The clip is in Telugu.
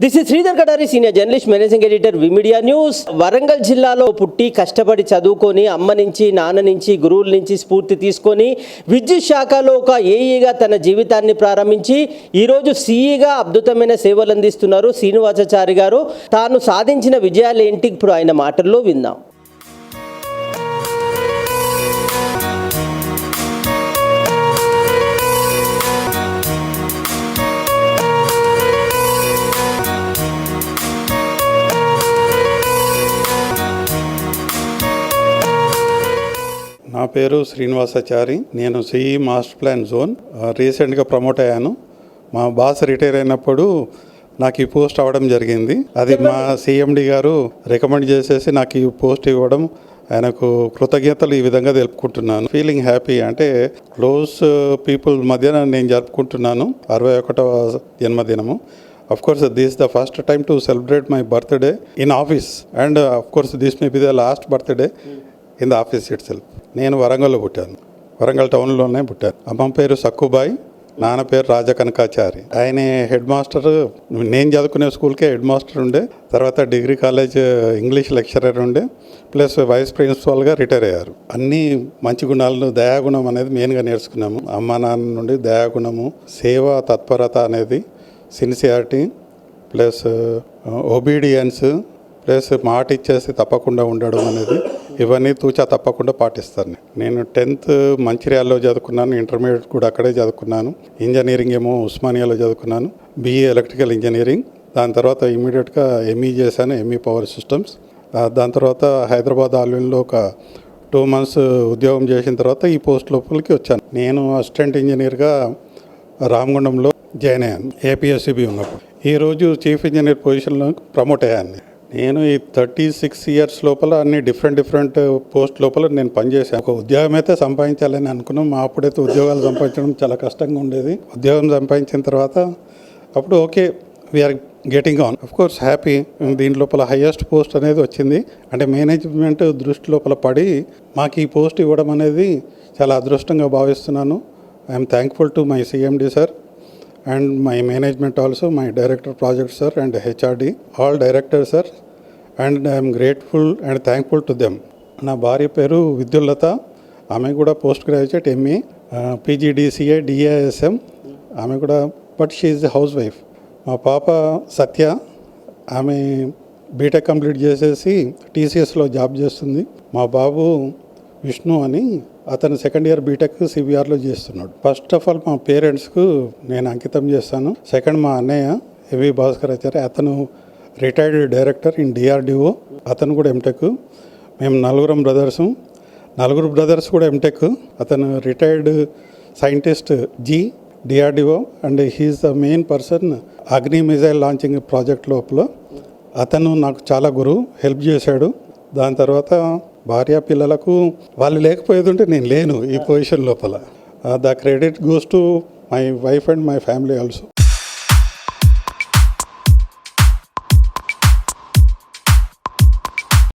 This is Sridhar Katari senior journalist managing editor విమిడియా news Warangal జిల్లాలో పుట్టి కష్టపడి చదువుకొని అమ్మ నుంచి నాన్న నుంచి గురువుల నుంచి స్ఫూర్తి తీసుకొని విద్యుత్ శాఖలో ఒక ఏఈగా తన జీవితాన్ని ప్రారంభించి ఈరోజు సీఈగా అద్భుతమైన సేవలు అందిస్తున్నారు శ్రీనివాసాచారి గారు. తాను సాధించిన విజయాలు ఏంటి? ఇప్పుడు ఆయన మాటల్లో విందాం. నా పేరు శ్రీనివాసాచారి. నేను సిఈ మాస్టర్ ప్లాన్ జోన్ రీసెంట్గా ప్రమోట్ అయ్యాను. మా బాస్ రిటైర్ అయినప్పుడు నాకు ఈ పోస్ట్ అవ్వడం జరిగింది. అది మా సిఎండి గారు రికమెండ్ చేసేసి నాకు ఈ పోస్ట్ ఇవ్వడం ఆయనకు కృతజ్ఞతలు ఈ విధంగా తెలుపుకుంటున్నాను. ఫీలింగ్ హ్యాపీ అంటే క్లోజ్ పీపుల్ మధ్యన నేను జరుపుకుంటున్నాను. అరవై ఒకటవ జన్మదినము. Of course this the first time to celebrate my birthday in office and of course this may be the last birthday in the office itself నేను వరంగల్లో పుట్టాను. వరంగల్ టౌన్లోనే పుట్టాను. అమ్మ పేరు సక్కుబాయి నాన్న పేరు రాజకనకాచారి. ఆయన హెడ్ మాస్టర్. నేను చదువుకునే స్కూల్కే హెడ్ మాస్టర్ ఉండే. తర్వాత డిగ్రీ కాలేజ్ ఇంగ్లీష్ లెక్చరర్ ఉండే. ప్లస్ వైస్ ప్రిన్సిపాల్గా రిటైర్ అయ్యారు. అన్ని మంచి గుణాలను దయాగుణం అనేది మెయిన్గా నేర్చుకున్నాము. అమ్మ నాన్న నుండి దయాగుణము సేవ తత్పరత అనేది సిన్సియారిటీ ప్లస్ ఒబీడియన్స్ ప్లస్ మాట ఇచ్చేసి తప్పకుండా ఉండడం అనేది ఇవన్నీ తూచా తప్పకుండా పాటిస్తాను. నేను టెన్త్ మంచిర్యాలలో చదువుకున్నాను ఇంటర్మీడియట్ కూడా అక్కడే చదువుకున్నాను ఇంజనీరింగ్ ఏమో ఉస్మానియాలో చదువుకున్నాను బీఏ ఎలక్ట్రికల్ ఇంజనీరింగ్ దాని తర్వాత ఇమీడియట్గా ఎంఈ చేశాను ఎంఈ పవర్ సిస్టమ్స్ దాని తర్వాత హైదరాబాద్ ఆలయంలో ఒక టూ మంత్స్ ఉద్యోగం చేసిన తర్వాత ఈ పోస్ట్ లోపలికి వచ్చాను. నేను అసిస్టెంట్ ఇంజనీర్గా రామగుండంలో జాయిన్ అయ్యాను ఏపీఎస్సిబి ఉన్నప్పుడు. ఈరోజు చీఫ్ ఇంజనీర్ పొజిషన్లో ప్రమోట్ అయ్యాను. నేను ఈ థర్టీ సిక్స్ ఇయర్స్ లోపల అన్ని డిఫరెంట్ డిఫరెంట్ పోస్ట్ లోపల నేను పనిచేశాను. ఒక ఉద్యోగం అయితే సంపాదించాలని అనుకున్నాం. మా అప్పుడైతే ఉద్యోగాలు సంపాదించడం చాలా కష్టంగా ఉండేది. ఉద్యోగం సంపాదించిన తర్వాత అప్పుడు okay we're getting on of course happy దీని లోపల హయ్యెస్ట్ పోస్ట్ అనేది వచ్చింది. అంటే మేనేజ్మెంట్ దృష్టి లోపల పడి మాకు ఈ పోస్ట్ ఇవ్వడం అనేది చాలా అదృష్టంగా భావిస్తున్నాను. I'm thankful to my CMD sir and my management also my director project sir and HRD all director sir and I'm grateful and thankful to them నా భార్య పేరు విద్యుల్లత. ఆమె కూడా post graduate MA PGDCA DASM ఆమె కూడా but she is housewife మా పాప సత్య ఆమె బీటెక్ కంప్లీట్ చేసేసి టీసీఎస్లో జాబ్ చేస్తుంది. మా బాబు విష్ణు అని అతను సెకండ్ ఇయర్ బీటెక్ సిబిఆర్లో చేస్తున్నాడు. ఫస్ట్ ఆఫ్ ఆల్ మా పేరెంట్స్కు నేను అంకితం చేస్తాను. సెకండ్ మా అన్నయ్య ఎవి భాస్కర్ ఆచార్య అతను రిటైర్డ్ డైరెక్టర్ ఇన్ డిఆర్డిఓ అతను కూడా ఎంటెక్. మేము నలుగురం బ్రదర్సు. నలుగురు బ్రదర్స్ కూడా ఎంటెక్. అతను retired scientist G DRDO and he is the main person Agni missile launching project లోపల. అతను నాకు చాలా గురువు హెల్ప్ చేశాడు. దాని తర్వాత భార్య పిల్లలకు వాళ్ళు లేకపోయేది ఉంటే నేను లేను ఈ పొజిషన్ లోపల. The credit goes to my wife and my family also